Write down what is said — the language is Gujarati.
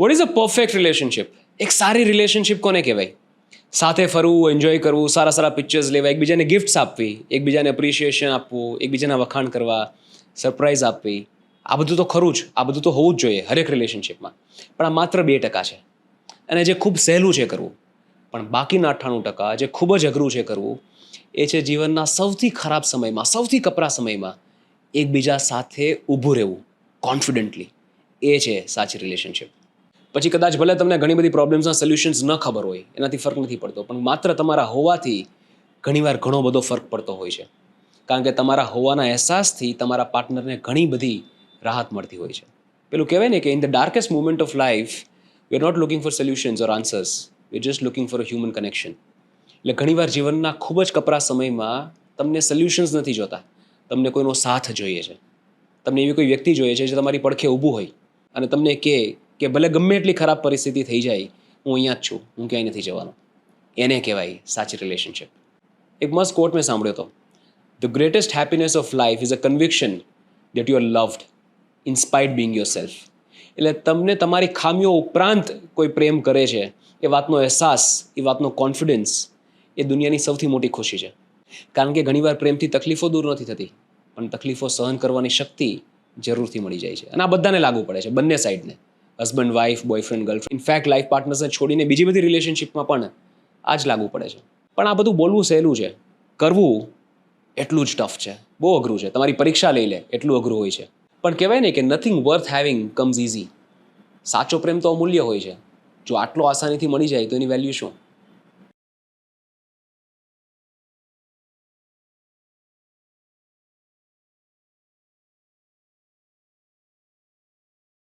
What is a perfect relationship એક સારી રિલેશનશિપ કોને કહેવાય? સાથે ફરવું એન્જોય કરવું, સારા સારા પિક્ચર્સ લેવા, એકબીજાને ગિફ્ટ્સ આપવી, એકબીજાને એપ્રિશિએશન આપવું, એકબીજાના વખાણ કરવા સરપ્રાઈઝ આપવી. આ બધું તો ખરું જ, આ બધું તો હોવું જ જોઈએ હરેક રિલેશનશિપમાં પણ આ માત્ર બે ટકા છે. અને જે ખૂબ સહેલું છે કરવું, પણ બાકીના અઠ્ઠાણું ટકા જે ખૂબ જ અઘરું છે કરવું, એ છે જીવનના સૌથી ખરાબ સમયમાં, સૌથી કપરા સમયમાં એકબીજા સાથે ઊભું રહેવું કોન્ફિડન્ટલી એ છે સાચી રિલેશનશિપ પછી કદાચ ભલે તમને ઘણી બધી પ્રોબ્લેમ્સના સોલ્યુશન્સ ન ખબર હોય, એનાથી ફરક નથી પડતો, પણ માત્ર તમારા હોવાથી ઘણીવાર ઘણો બધો ફરક પડતો હોય છે. કારણ કે તમારા હોવાના અહેસાસથી તમારા પાર્ટનરને ઘણી બધી રાહત મળતી હોય છે. પેલું કહેવાય ને કે in the darkest moment of life we are not looking for solutions or answers we just looking for a human connection એટલે ઘણીવાર જીવનના ખૂબ જ કપરા સમયમાં તમને સોલ્યુશન્સ નથી જોતા. તમને કોઈનો સાથ જોઈએ છે. તમને એવી કોઈ વ્યક્તિ જોઈએ છે જે તમારી પડખે ઊભું હોય અને તમને કહે કે ભલે ગમે એટલી ખરાબ પરિસ્થિતિ થઈ જાય, હું અહીંયા જ છું, હું ક્યાંય નથી જવાનો. એને કહેવાય સાચી રિલેશનશિપ એક મસ્ત કોટ મેં સાંભળ્યો હતો. The greatest happiness of life is a conviction that you are loved inspired being yourself એટલે તમને તમારી ખામીઓ ઉપરાંત કોઈ પ્રેમ કરે છે, એ વાતનો અહેસાસ, એ વાતનો કોન્ફિડન્સ એ દુનિયાની સૌથી મોટી ખુશી છે. કારણ કે ઘણીવાર પ્રેમથી તકલીફો દૂર નથી થતી, પણ તકલીફો સહન કરવાની શક્તિ જરૂરથી મળી જાય છે. અને આ બધાને લાગુ પડે છે, બંને સાઈડને husband wife boyfriend girlfriend in fact life પાર્ટનર્સને છોડીને બીજી બધી રિલેશનશિપમાં પણ આ જ લાગુ પડે છે. પણ આ બધું બોલવું સહેલું છે. કરવું એટલું જ ટફ છે. બહુ અઘરું છે. તમારી પરીક્ષા લઈ લે, એટલું અઘરું હોય છે. પણ કહેવાય ને કે nothing worth having comes easy સાચો પ્રેમ તો અમૂલ્ય હોય છે. જો આટલો આસાનીથી મળી જાય, તો એની વેલ્યુ શું?